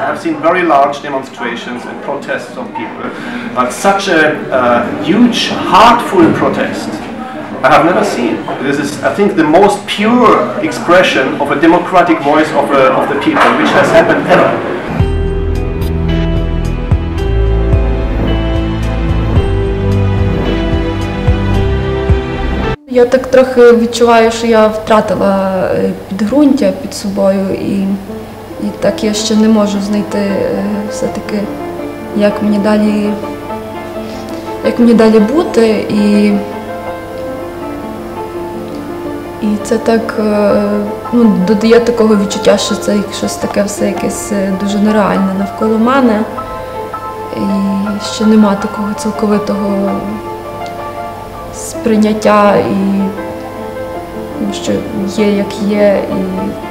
I've seen very large demonstrations and protests of people, but such a uh, huge, heartful protest I have never seen. This is, I think, the most pure expression of a democratic voice of, uh, of the people, which has happened ever. Я так трохи відчуваю, що я втратила е, підґрунтя під собою, і, і так я ще не можу знайти е, все-таки, як мені далі, як мені далі бути. І, і це так е, ну, додає такого відчуття, що це щось таке все якесь е, дуже нереальне навколо мене. І ще нема такого цілковитого сприйняття і ну, що є, як є. І...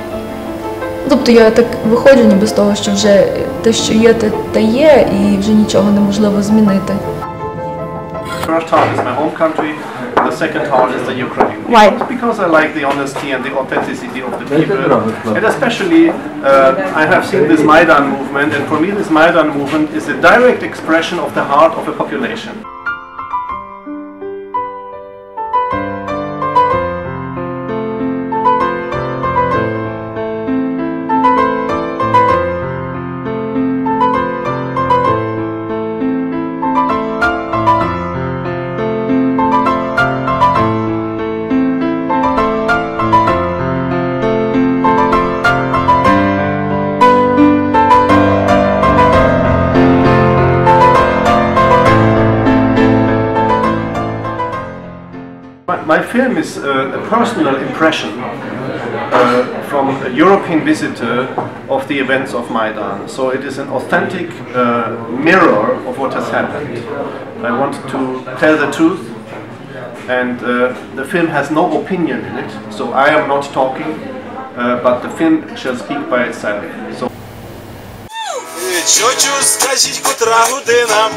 Тобто я так виходжу ніби з того, що вже те, що є, те, те є, і вже нічого неможливо змінити. First heart is my home country, the second heart is the Ukraine. Why? Because I like the honesty and the authenticity of the people. And especially, uh, I have seen this Maidan movement, and for me, this Maidan movement is a direct expression of the heart of a population. film is uh, a personal impression uh, from a European visitor of the events of Maidan. So it is an authentic uh, mirror of what has happened. I want to tell the truth, and uh, the film has no opinion in it. So I am not talking, uh, but the film shall speak by itself. So Чочу, скажіть, котра година.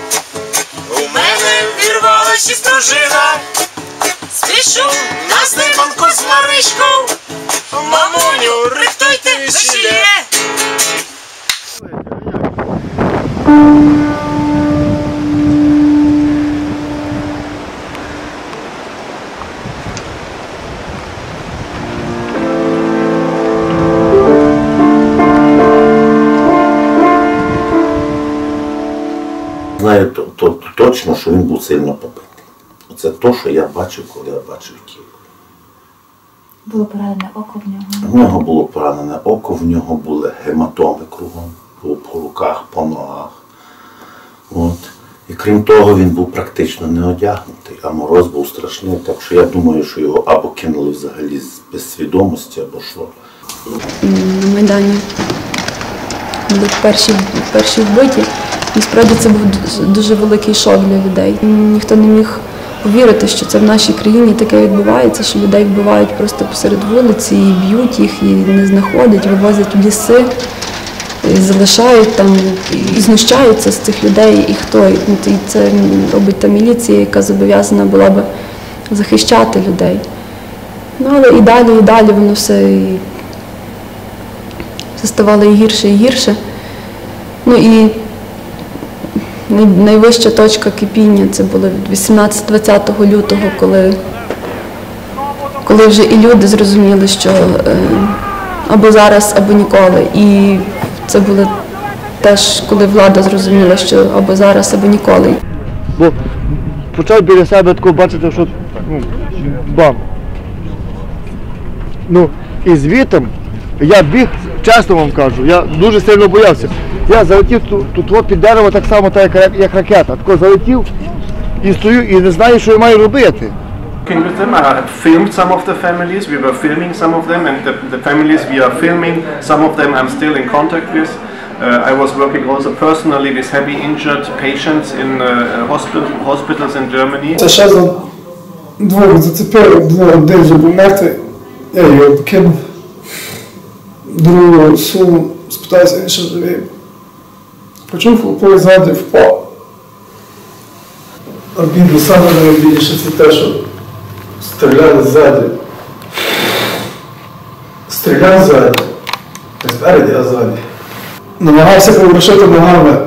У мене вірвалася стружина. Спішу на здибанку з Маришкою. Мамуню, рихтуйте весілля. Знаю то, то, точно, що він був сильно побитий. Оце то, що я бачив, коли я бачив Київ. Було поранене око в нього. В нього було поранене око, в нього були гематоми кругом, по, по руках, по ногах. От. І крім того, він був практично не одягнутий, а мороз був страшний, так що я думаю, що його або кинули взагалі з- без свідомості, або що. на Майдані були перші, перші вбиті. Насправді це був дуже великий шок для людей. Ніхто не міг повірити, що це в нашій країні таке відбувається, що людей вбивають просто посеред вулиці, і б'ють їх, і не знаходять, вивозять в ліси, і залишають там, і знущаються з цих людей. І хто? І ну, це робить та міліція, яка зобов'язана була би захищати людей. Ну, але і далі, і далі воно все і все ставало і гірше і гірше. Ну і найвища точка кипіння це було від 18-20 лютого, коли, коли вже і люди зрозуміли, що е, або зараз, або ніколи. І це було теж, коли влада зрозуміла, що або зараз, або ніколи. бо почав біля себе тако бачити, що ну, бам. Ну, і звітом я біг, чесно вам кажу, я дуже сильно боявся. Я залетів тут, тут от під дерево так само, так, як, як ракета. Тако залетів і стою і не знаю, що я маю робити. Working with them, I had filmed some of the families. We were filming some of them, and the, the families we are filming, some of them I'm still in contact with. Uh, I was working also personally with heavy injured patients in uh, hospital, hospitals in Germany. Це ще за двох зацепив, двох один вже був мертвий, я його покинув. Другого сунув, спитався, він ще живий. Почув хлопок ззаді впав. Обідно саме найбільше це те, що стріляли ззаді. Стріляв ззаді. Не спереді, а ззаді. намагався поворушити ногами.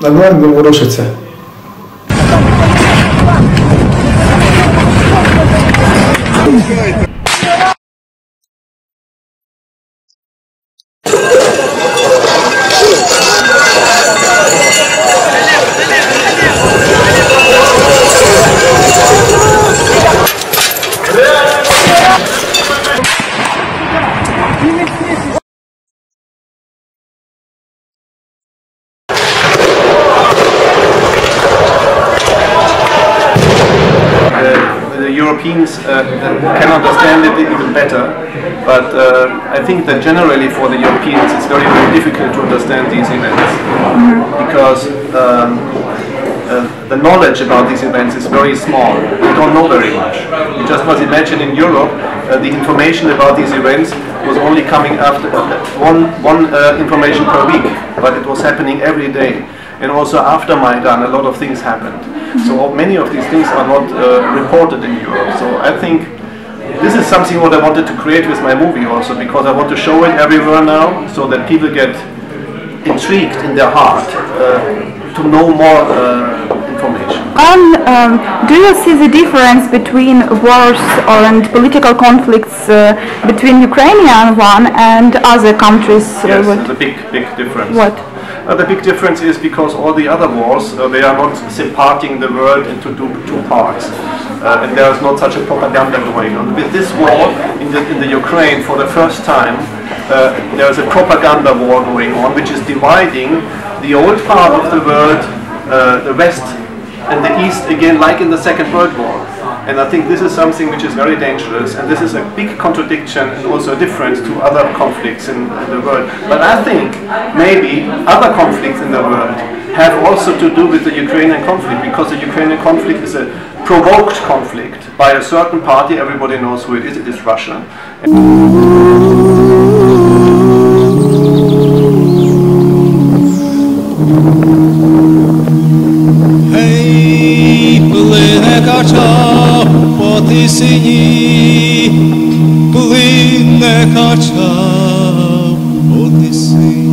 На ноги не ворушиться. uh, Europeans uh, can understand it even better. But uh, I think that generally for the Europeans it's very, very difficult to understand these events because um, uh, the knowledge about these events is very small. We don't know very much. You just must imagine in Europe uh, the information about these events was only coming after uh, one, one uh, information per week, but it was happening every day. And also after Maidan, a lot of things happened. So many of these things are not uh, reported in Europe. So I think this is something what I wanted to create with my movie also, because I want to show it everywhere now, so that people get intrigued in their heart uh, to know more uh, information. And um, do you see the difference between wars or and political conflicts uh, between Ukrainian one and other countries? uh, Yes, what- the big, big difference. What? The big difference is because all the other wars, uh, they are not separating the world into two, two parts. Uh, and there is not such a propaganda going on. With this war in the, in the Ukraine, for the first time, uh, there is a propaganda war going on, which is dividing the old part of the world, the West and the East again, like in the Second World War. And I think this is something which is very dangerous, and this is a big contradiction and also a difference to other conflicts in, in the world. But I think maybe other conflicts in the world have also to do with the Ukrainian conflict, because the Ukrainian conflict is a provoked conflict by a certain party, everybody knows who it is, it is Russia. And води сині, плине кача води сині.